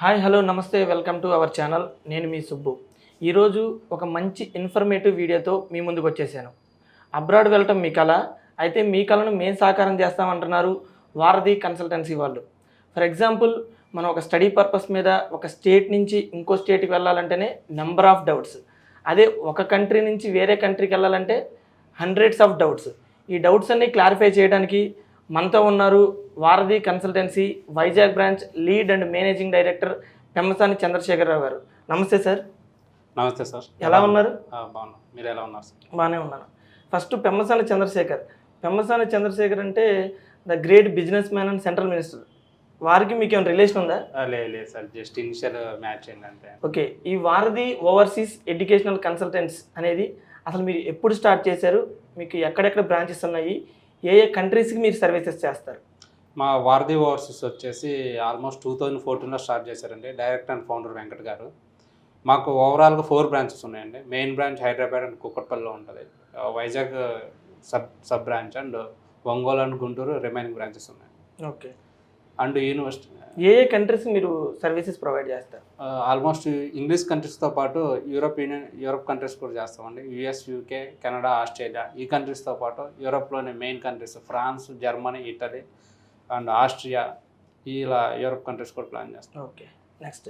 Hi hello నమస్తే welcome to our channel. నేను మీ సుబ్బు. ఈరోజు ఒక మంచి ఇన్ఫర్మేటివ్ వీడియోతో మీ ముందుకు వచ్చేసాను. అబ్రాడ్ వెళ్ళటం మీ కళ. అయితే మీ కళను మేము సాకారం చేస్తామంటున్నారు వారధి కన్సల్టెన్సీ వాళ్ళు. ఫర్ ఎగ్జాంపుల్ మనం ఒక స్టడీ పర్పస్ మీద ఒక స్టేట్ నుంచి ఇంకో స్టేట్కి వెళ్ళాలంటేనే నెంబర్ ఆఫ్ డౌట్స్. అదే ఒక కంట్రీ నుంచి వేరే కంట్రీకి వెళ్ళాలంటే హండ్రెడ్స్ ఆఫ్ డౌట్స్. ఈ డౌట్స్ అన్ని క్లారిఫై చేయడానికి మనతో ఉన్నారు Varadhi consultancy Vizag branch lead and managing director Pemmasani Chandrasekhara Rao garu. Namaste sir. నమస్తే సార్. ఎలా ఉన్నారు? ఆ, బాగున్నాం. మీరు ఎలా ఉన్నారు సార్? బాగానే ఉన్నాను. ఫస్ట్ పెమ్మసాని చంద్రశేఖర్. పెమ్మసాని చంద్రశేఖర్ అంటే the great businessman and central minister. వారికి మీకు ఏమైనా రిలేషన్ ఉందా? లేదు లేదు సార్. జస్ట్ ఇనిషియల్ మ్యాచ్ ఏంటంటే ఓకే. ఈ వారధి ఓవర్సీస్ ఎడ్యుకేషనల్ కన్సల్టెంట్స్ అనేది అసలు మీరు ఎప్పుడు స్టార్ట్ చేశారు? మీకు ఎక్కడెక్కడ బ్రాంచెస్ ఉన్నాయి? ఏ ఏ కంట్రీస్కి మీరు సర్వీసెస్ చేస్తారు? మా వారధి ఓవర్సీస్ వచ్చేసి ఆల్మోస్ట్ టూ థౌజండ్ ఫోర్టీన్లో స్టార్ట్ చేశారండి డైరెక్టర్ అండ్ ఫౌండర్ వెంకట్ గారు. మాకు ఓవరాల్గా ఫోర్ బ్రాంచెస్ ఉన్నాయండి మెయిన్ బ్రాంచ్ హైదరాబాద్ అండ్ కుక్కట్పల్లిలో ఉంటుంది. Vizag sub sub branch and Ongole and Guntur remaining branches ఉన్నాయి. ఓకే. అండ్ యూనివర్సిటీ ఏ ఏ కంట్రీస్ మీరు సర్వీసెస్ ప్రొవైడ్ చేస్తారు? ఆల్మోస్ట్ ఇంగ్లీష్ కంట్రీస్తో పాటు యూరోప్ యూనియన్ యూరోప్ కంట్రీస్ కూడా చేస్తామండి. యుఎస్ యూకే కెనడా ఆస్ట్రేలియా ఈ కంట్రీస్తో పాటు యూరోప్లోని main countries France Germany Italy and Austria ఇలా యూరోప్ కంట్రీస్ కూడా ప్లాన్ చేస్తాం. Okay next.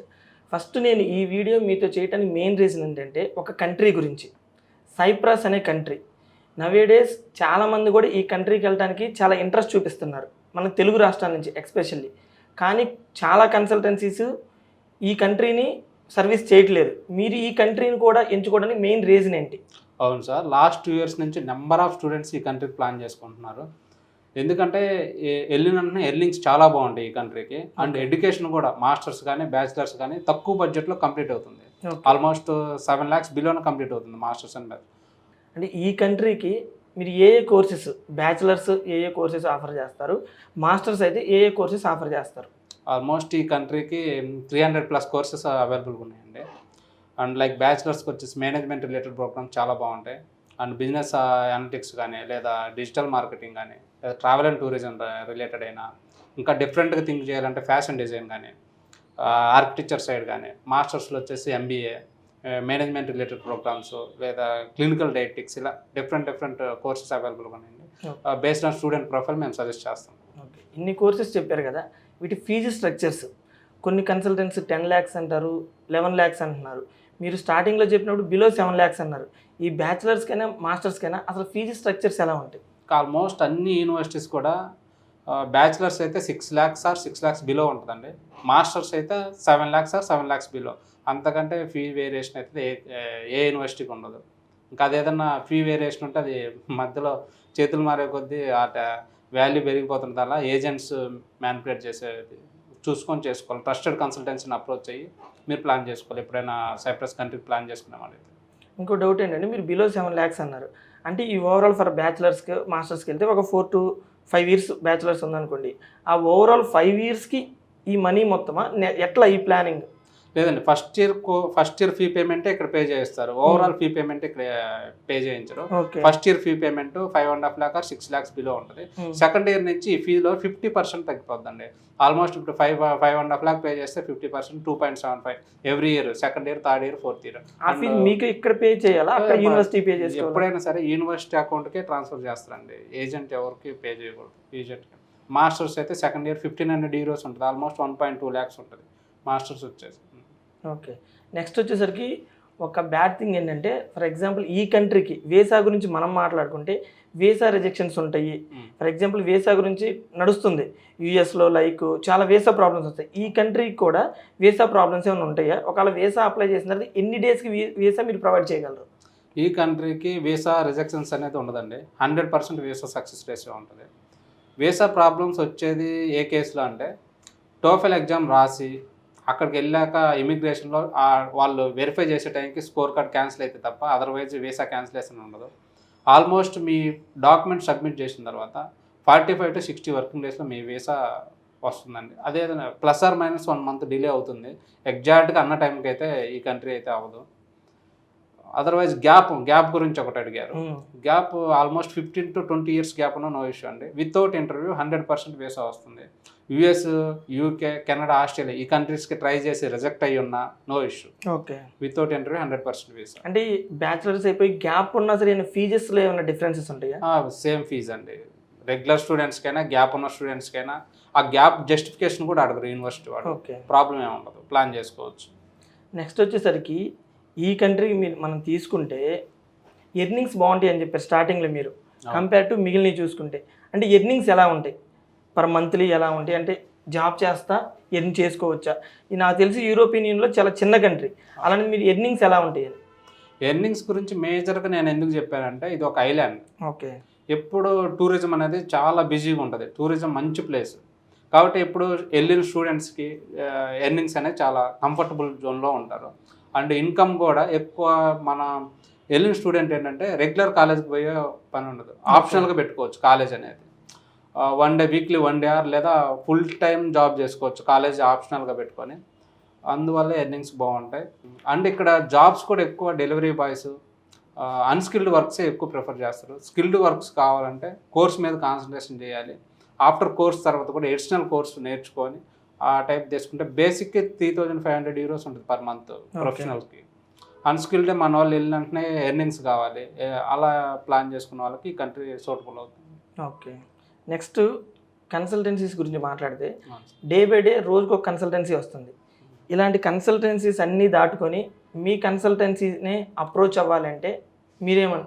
ఫస్ట్ నేను ఈ వీడియో మీతో చేయడానికి మెయిన్ రీజన్ ఏంటంటే ఒక కంట్రీ గురించి. సైప్రస్ అనే కంట్రీ. నవేడేస్ చాలామంది కూడా ఈ కంట్రీకి వెళ్ళడానికి చాలా ఇంట్రెస్ట్ చూపిస్తున్నారు. మన తెలుగు రాష్ట్రాల నుంచి ఎక్స్పెషల్లీ. కానీ చాలా కన్సల్టెన్సీస్ ఈ కంట్రీని సర్వీస్ చేయట్లేదు. మీరు ఈ కంట్రీని కూడా ఎంచుకోవడానికి మెయిన్ రీజన్ ఏంటి? అవును సార్. లాస్ట్ టూ ఇయర్స్ నుంచి నెంబర్ ఆఫ్ స్టూడెంట్స్ ఈ కంట్రీకి ప్లాన్ చేసుకుంటున్నారు. ఎందుకంటే వెళ్ళిన ఎర్నింగ్స్ చాలా బాగుంటాయి ఈ కంట్రీకి. అండ్ ఎడ్యుకేషన్ కూడా మాస్టర్స్ కానీ బ్యాచిలర్స్ కానీ తక్కువ బడ్జెట్లో కంప్లీట్ అవుతుంది. ఆల్మోస్ట్ సెవెన్ ల్యాక్స్ బిలోనే కంప్లీట్ అవుతుంది మాస్టర్స్ అండ్ అంటే ఈ కంట్రీకి మీరు ఏ ఏ కోర్సెస్ బ్యాచిలర్స్ ఏ ఏ కోర్సెస్ ఆఫర్ చేస్తారు? మాస్టర్స్ అయితే ఏ ఏ కోర్సెస్ ఆఫర్ చేస్తారు? ఆల్మోస్ట్ ఈ కంట్రీకి త్రీ హండ్రెడ్ ప్లస్ కోర్సెస్ అవైలబుల్గా ఉన్నాయండి. అండ్ లైక్ బ్యాచిలర్స్కి వచ్చేసి మేనేజ్మెంట్ రిలేటెడ్ ప్రోగ్రామ్స్ చాలా బాగుంటాయి. అండ్ బిజినెస్ అనలిటిక్స్ కానీ లేదా డిజిటల్ మార్కెటింగ్ కానీ లేదా ట్రావెల్ అండ్ టూరిజం రిలేటెడ్ అయినా ఇంకా డిఫరెంట్గా థింక్ చేయాలంటే ఫ్యాషన్ డిజైన్ కానీ ఆర్కిటెక్చర్ సైడ్ కానీ మాస్టర్స్లో వచ్చేసి ఎంబీఏ మేనేజ్మెంట్ రిలేటెడ్ ప్రోగ్రామ్స్ లేదా క్లినికల్ డైటిక్స్ ఇలా డిఫరెంట్ డిఫరెంట్ కోర్సెస్ అవైలబుల్గా ఉన్నాయండి. బేస్డ్ ఆన్ స్టూడెంట్ ప్రొఫైల్ మేము సజెస్ట్ చేస్తాం. ఓకే ఇన్ని కోర్సెస్ చెప్పారు కదా వీటి ఫీజు స్ట్రక్చర్స్ కొన్ని కన్సల్టెంట్స్ టెన్ ల్యాక్స్ అంటారు లెవెన్ ల్యాక్స్ అంటున్నారు. మీరు స్టార్టింగ్లో చెప్పినప్పుడు బిలో సెవెన్ ల్యాక్స్ అన్నారు. ఈ బ్యాచిలర్స్కైనా మాస్టర్స్కైనా అసలు ఫీజు స్ట్రక్చర్స్ ఎలా ఉంటాయి? ఆల్మోస్ట్ అన్ని యూనివర్సిటీస్ కూడా బ్యాచిలర్స్ అయితే six lakhs or six lakhs below ఉంటుందండి. మాస్టర్స్ అయితే seven lakhs or seven lakhs below అంతకంటే ఫీ వేరియేషన్ అయితే ఏ ఏ యూనివర్సిటీకి ఉండదు. ఇంకా అదేదన్నా ఫీ వేరియేషన్ ఉంటే అది మధ్యలో చేతులు మారే కొద్దీ ఆ వాల్యూ పెరిగిపోతుంది అలా ఏజెంట్స్ మ్యానిపులేట్ చేసేది చూసుకొని చేసుకోవాలి. ట్రస్టెడ్ కన్సల్టెన్సీని అప్రోచ్ అయ్యి మీరు ప్లాన్ చేసుకోవాలి. ఎప్పుడైనా సైప్రస్ కంట్రీకి ప్లాన్ చేసుకునే వాళ్ళైతే ఇంకో డౌట్ ఏంటంటే మీరు బిలో సెవెన్ ల్యాక్స్ అన్నారు. అంటే ఈ ఓవరాల్ ఫర్ బ్యాచిలర్స్కి మాస్టర్స్కి వెళ్తే ఒక four to five years bachelors ఉందనుకోండి. ఆ ఓవరాల్ ఫైవ్ ఇయర్స్కి ఈ మనీ మొత్తమా? ఎట్లా ఈ ప్లానింగ్ లేదండి first year first year fee payment ఇక్కడ పే చేస్తారు ఓవరాల్ ఫీ పేమెంట్ ఇక్కడ pay చేయించరు. Okay first year fee payment five and half lakh or six lakhs below ఉంటుంది. సెకండ్ ఇయర్ నుంచి ఫీలో ఫిఫ్టీ పర్సెంట్ తగ్గిపోద్దండి. ఆల్మోస్ట్ ఇప్పుడు five five and half lakh pay చేస్తే fifty percent two point seven five every year second year third year fourth year మీకు ఇక్కడ pay చేయాలా? University pay చేసుకోవాలి? ఎప్పుడైనా సరే యూనివర్సిటీ అకౌంట్కే ట్రాన్స్ఫర్ చేస్తారండి. ఏజెంట్ ఎవరికి పే చేయకూడదు ఏజెంట్కి మాస్టర్స్ అయితే second year fifteen hundred euros ఉంటుంది. Almost one point two lakhs ఉంటుంది. మాస్టర్స్ వచ్చేసి. ఓకే. నెక్స్ట్ వచ్చేసరికి ఒక బ్యాడ్ థింగ్ ఏంటంటే ఫర్ ఎగ్జాంపుల్ ఈ కంట్రీకి వీసా గురించి మనం మాట్లాడుకుంటే వీసా రిజెక్షన్స్ ఉంటాయి. ఫర్ ఎగ్జాంపుల్ వీసా గురించి నడుస్తుంది. యూఎస్లో లైక్ చాలా వీసా ప్రాబ్లమ్స్ వస్తాయి. ఈ కంట్రీకి కూడా వీసా ప్రాబ్లమ్స్ ఏమైనా ఉంటాయా? ఒకవేళ వీసా అప్లై చేసిన తర్వాత ఎన్ని డేస్కి వీసా మీరు ప్రొవైడ్ చేయగలరు? ఈ కంట్రీకి వీసా రిజెక్షన్స్ అనేది ఉండదండి. Hundred percent visa success ratio ఉంటుంది. వీసా ప్రాబ్లమ్స్ వచ్చేది ఏ కేసులో అంటే టోఫెల్ ఎగ్జామ్ రాసి అక్కడికి వెళ్ళాక ఇమిగ్రేషన్లో వాళ్ళు వెరిఫై చేసే టైంకి స్కోర్ కార్డ్ క్యాన్సిల్ అయితే తప్ప అదర్వైజ్ వీసా క్యాన్సిలేషన్ ఉండదు. ఆల్మోస్ట్ మీ డాక్యుమెంట్ సబ్మిట్ చేసిన తర్వాత forty five to sixty working డేస్లో మీ వీసా వస్తుందండి. అదే plus or minus one month delay అవుతుంది. ఎగ్జాక్ట్గా అన్న టైంకి అయితే ఈ కంట్రీ అయితే అవ్వదు. అదర్వైజ్ గ్యాప్ గ్యాప్ గురించి ఒకటి అడిగారు. Gap almost fifteen to twenty years gap ఉన్న నో ఇష్యూ అండి. Without interview hundred percent visa వస్తుంది. యుఎస్ యూకే కెనడా ఆస్ట్రేలియా ఈ కంట్రీస్కి ట్రై చేసి రిజెక్ట్ అయ్యి ఉన్నా no issue okay. Without interview hundred percent visa అంటే బ్యాచిలర్స్ అయిపోయి గ్యాప్ ఉన్నా సరే ఫీజెస్లో ఏమైనా డిఫరెన్సెస్ ఉంటాయా? సేమ్ ఫీజ్ అండి. రెగ్యులర్ స్టూడెంట్స్కైనా గ్యాప్ ఉన్న స్టూడెంట్స్కైనా ఆ గ్యాప్ జస్టిఫికేషన్ కూడా అడగరు యూనివర్సిటీ వాడు ఓకే. ప్రాబ్లం ఏమి ఉండదు. ప్లాన్ చేసుకోవచ్చు. నెక్స్ట్ వచ్చేసరికి ఈ కంట్రీ మీరు మనం తీసుకుంటే ఎర్నింగ్స్ బాగుంటాయి అని చెప్పారు స్టార్టింగ్లో మీరు. కంపేర్ టు మిగిలినవి చూసుకుంటే. అంటే ఎర్నింగ్స్ ఎలా ఉంటాయి? పర్ మంత్లీ ఎలా ఉంటాయి? అంటే జాబ్ చేస్తా ఎర్న్ చేసుకోవచ్చా? నాకు తెలిసి యూరోపియన్ యూనియన్లో చాలా చిన్న కంట్రీ అలాంటి మీరు ఎర్నింగ్స్ ఎలా ఉంటాయి? ఎర్నింగ్స్ గురించి మేజర్గా నేను ఎందుకు చెప్పానంటే ఇది ఒక ఐలాండ్ ఓకే. ఎప్పుడు టూరిజం అనేది చాలా బిజీగా ఉంటుంది. టూరిజం మంచి ప్లేస్ కాబట్టి ఇప్పుడు వెళ్ళిన స్టూడెంట్స్కి ఎర్నింగ్స్ అనేది చాలా కంఫర్టబుల్ జోన్లో ఉంటారు. అండ్ ఇన్కమ్ కూడా ఎక్కువ మన వెళ్ళిన స్టూడెంట్ ఏంటంటే రెగ్యులర్ కాలేజ్కి పోయే పని ఉండదు. ఆప్షనల్గా పెట్టుకోవచ్చు కాలేజ్ అనేది. One day weekly one day or లేదా ఫుల్ టైం జాబ్ చేసుకోవచ్చు. కాలేజ్ ఆప్షనల్గా పెట్టుకొని. అందువల్ల ఎర్నింగ్స్ బాగుంటాయి. అండ్ ఇక్కడ జాబ్స్ కూడా ఎక్కువ డెలివరీ బాయ్స్ అన్స్కిల్డ్ వర్క్సే ఎక్కువ ప్రిఫర్ చేస్తారు. స్కిల్డ్ వర్క్స్ కావాలంటే కోర్స్ మీద కాన్సన్ట్రేషన్ చేయాలి. ఆఫ్టర్ కోర్స్ తర్వాత కూడా ఎడిషనల్ కోర్స్ నేర్చుకొని ఆ టైప్ తీసుకుంటే basic three thousand five hundred euros ఉంటుంది పర్ మంత్ ప్రొఫెషనల్కి అన్స్కిల్డ్ మన వాళ్ళు వెళ్ళిన వెంటనే ఎర్నింగ్స్ కావాలి. అలా ప్లాన్ చేసుకున్న వాళ్ళకి ఈ కంట్రీ సూటబుల్ అవుతుంది. ఓకే నెక్స్ట్ కన్సల్టెన్సీస్ గురించి మాట్లాడితే డే బై డే రోజుకు ఒక కన్సల్టెన్సీ వస్తుంది. ఇలాంటి కన్సల్టెన్సీస్ అన్నీ దాటుకొని మీ కన్సల్టెన్సీని అప్రోచ్ అవ్వాలంటే మీరేమన్?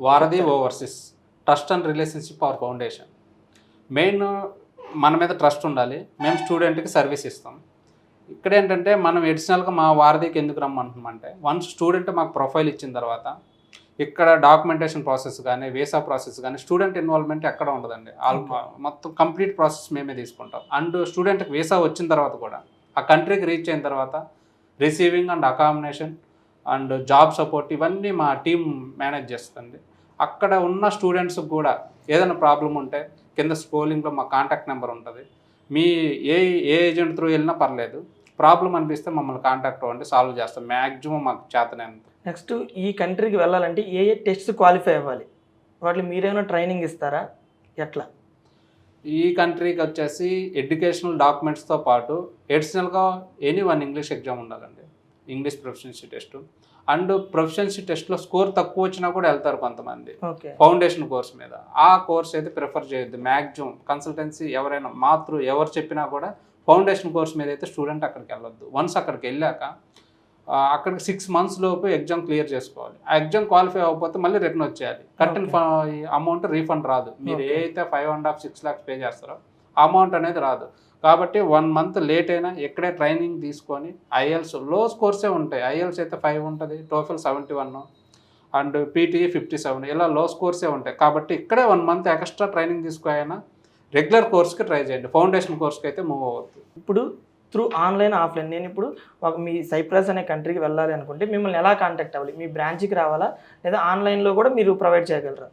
Varadhi overseas trust and relationship our foundation. Main మన మీద ట్రస్ట్ ఉండాలి. మేము స్టూడెంట్కి సర్వీస్ ఇస్తాం. ఇక్కడ ఏంటంటే మనం ఎడిషనల్గా మా వారధికి ఎందుకు రమ్మంటున్నామంటే వన్స్ స్టూడెంట్ మాకు ప్రొఫైల్ ఇచ్చిన తర్వాత ఇక్కడ డాక్యుమెంటేషన్ ప్రాసెస్ కానీ వీసా ప్రాసెస్ కానీ స్టూడెంట్ ఇన్వాల్వ్మెంట్ ఎక్కడ ఉండదండి. ఆల్ మొత్తం కంప్లీట్ ప్రాసెస్ మేమే తీసుకుంటాం. అండ్ స్టూడెంట్కి వీసా వచ్చిన తర్వాత కూడా ఆ కంట్రీకి రీచ్ అయిన తర్వాత receiving and accommodation and job support ఇవన్నీ మా టీం మేనేజ్ చేస్తుంది. అక్కడ ఉన్న స్టూడెంట్స్కి కూడా ఏదైనా ప్రాబ్లం ఉంటే కింద స్క్రోలింగ్లో మా కాంటాక్ట్ నెంబర్ ఉంటుంది. మీ ఏ ఏ ఏజెంట్ త్రూ వెళ్ళినా పర్లేదు. ప్రాబ్లం అనిపిస్తే మమ్మల్ని కాంటాక్ట్ అవ్వండి సాల్వ్ చేస్తాం. మ్యాక్సిమం మాకు చేతనేంత నెక్స్ట్ ఈ కంట్రీకి వెళ్ళాలంటే ఏ ఏ టెస్ట్ క్వాలిఫై అవ్వాలి? వాటిని మీరేమైనా ట్రైనింగ్ ఇస్తారా? ఎట్లా? ఈ కంట్రీకి వచ్చేసి ఎడ్యుకేషనల్ డాక్యుమెంట్స్తో పాటు ఎడిషనల్గా ఎనీ వన్ ఇంగ్లీష్ ఎగ్జామ్ ఉండాలండి. English proficiency test. And proficiency టెస్ట్లో స్కోర్ తక్కువ వచ్చినా కూడా వెళ్తారు కొంతమంది. ఓకే. ఫౌండేషన్ కోర్స్ మీద. ఆ కోర్స్ అయితే ప్రిఫర్ చేయొద్దు. మ్యాక్సిమం కన్సల్టెన్సీ ఎవరైనా మాతృ ఎవరు చెప్పినా కూడా ఫౌండేషన్ కోర్స్ మీద అయితే స్టూడెంట్ అక్కడికి వెళ్ళొద్దు. వన్స్ అక్కడికి వెళ్ళాక అక్కడికి సిక్స్ మంత్స్ లోపు ఎగ్జామ్ క్లియర్ చేసుకోవాలి. ఆ ఎగ్జామ్ క్వాలిఫై అవ్వకపోతే మళ్ళీ రిటర్న్ వచ్చేయాలి. కట్టిన అమౌంట్ రీఫండ్ రాదు. మీరు. ఏ అయితే five and half six lakhs pay చేస్తారో అమౌంట్ అనేది రాదు. కాబట్టి వన్ మంత్ లేట్ అయినా ఎక్కడే ట్రైనింగ్ తీసుకొని ఐఎల్స్లో స్కోర్సే ఉంటాయి. ఐఎల్స్ అయితే ఫైవ్ ఉంటుంది TOEFL seventy one and PTE fifty seven ఇలా లో స్కోర్సే ఉంటాయి. కాబట్టి ఇక్కడే వన్ మంత్ ఎక్స్ట్రా ట్రైనింగ్ తీసుకుపోయినా రెగ్యులర్ కోర్స్కి ట్రై చేయండి. ఫౌండేషన్ కోర్స్కి అయితే మూవ్ అవ్వద్దు. ఇప్పుడు త్రూ ఆన్లైన్ ఆఫ్లైన్ నేను ఇప్పుడు మీ సైప్రస్ అనే కంట్రీకి వెళ్ళాలి అనుకుంటే మిమ్మల్ని ఎలా కాంటాక్ట్ అవ్వాలి? మీ బ్రాంచ్కి రావాలా? లేదా ఆన్లైన్లో కూడా మీరు ప్రొవైడ్ చేయగలరా?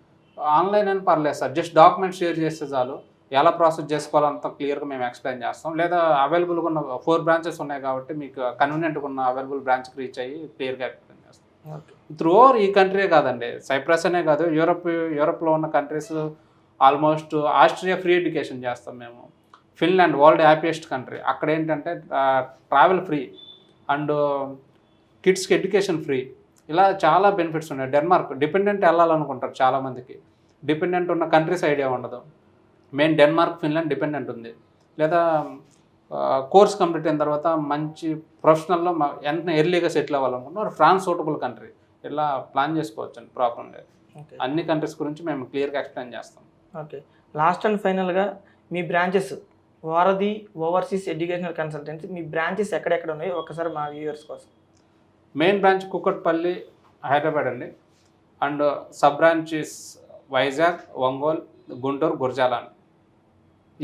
ఆన్లైన్ అని పర్లేదు సార్. జస్ట్ డాక్యుమెంట్ షేర్ చేస్తే చాలు. ఎలా ప్రాసెస్ చేసుకోవాలంత క్లియర్గా మేము ఎక్స్ప్లెయిన్ చేస్తాం. లేదా అవైలబుల్గా ఉన్న ఫోర్ బ్రాంచెస్ ఉన్నాయి కాబట్టి మీకు కన్వీనియంట్గా ఉన్న అవైలబుల్ బ్రాంచ్కి రీచ్ అయ్యి క్లియర్గా ఎక్స్ప్లెయిన్ చేస్తాం. త్రూ ఓవర్ ఈ కంట్రీ కాదండి. సైప్రస్ అనే కాదు. యూరప్ యూరప్లో ఉన్న countries almost Austria free education చేస్తాం మేము. Finland world happiest country. అక్కడ ఏంటంటే ట్రావెల్ ఫ్రీ. అండ్ కిడ్స్కి ఎడ్యుకేషన్ ఫ్రీ. ఇలా చాలా బెనిఫిట్స్ ఉన్నాయి. డెన్మార్క్ డిపెండెంట్ వెళ్ళాలనుకుంటారు చాలామందికి. డిపెండెంట్ ఉన్న కంట్రీస్ ఐడియా ఉండదు. మెయిన్ డెన్మార్క్ ఫిన్లాండ్ డిపెండెంట్ ఉంది. లేదా కోర్స్ కంప్లీట్ అయిన తర్వాత మంచి ప్రొఫెషనల్లో వెంటనే ఎర్లీగా సెటిల్ అవ్వాలనుకుంటున్నారు ఫ్రాన్స్ సూటబుల్ కంట్రీ. ఇలా ప్లాన్ చేసుకోవచ్చు అండి ప్రాబ్లం లేదు అన్ని కంట్రీస్ గురించి మేము క్లియర్గా ఎక్స్ప్లెయిన్ చేస్తాం. ఓకే. లాస్ట్ అండ్ ఫైనల్గా మీ branches Varadhi overseas educational consultancy మీ బ్రాంచెస్ ఎక్కడెక్కడ ఉన్నాయో ఒకసారి మా వ్యూవర్స్ కోసం. మెయిన్ బ్రాంచ్ కుక్కట్పల్లి హైదరాబాద్ అండి. And sub branches Vizag Ongole Guntur Gurazala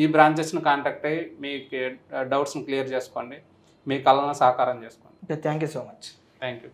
ఈ బ్రాంచెస్ని కాంటాక్ట్ అయ్యి మీకు డౌట్స్ని క్లియర్ చేసుకోండి. మీ కళలను సాకారం చేసుకోండి. Okay thank you so much. Thank you.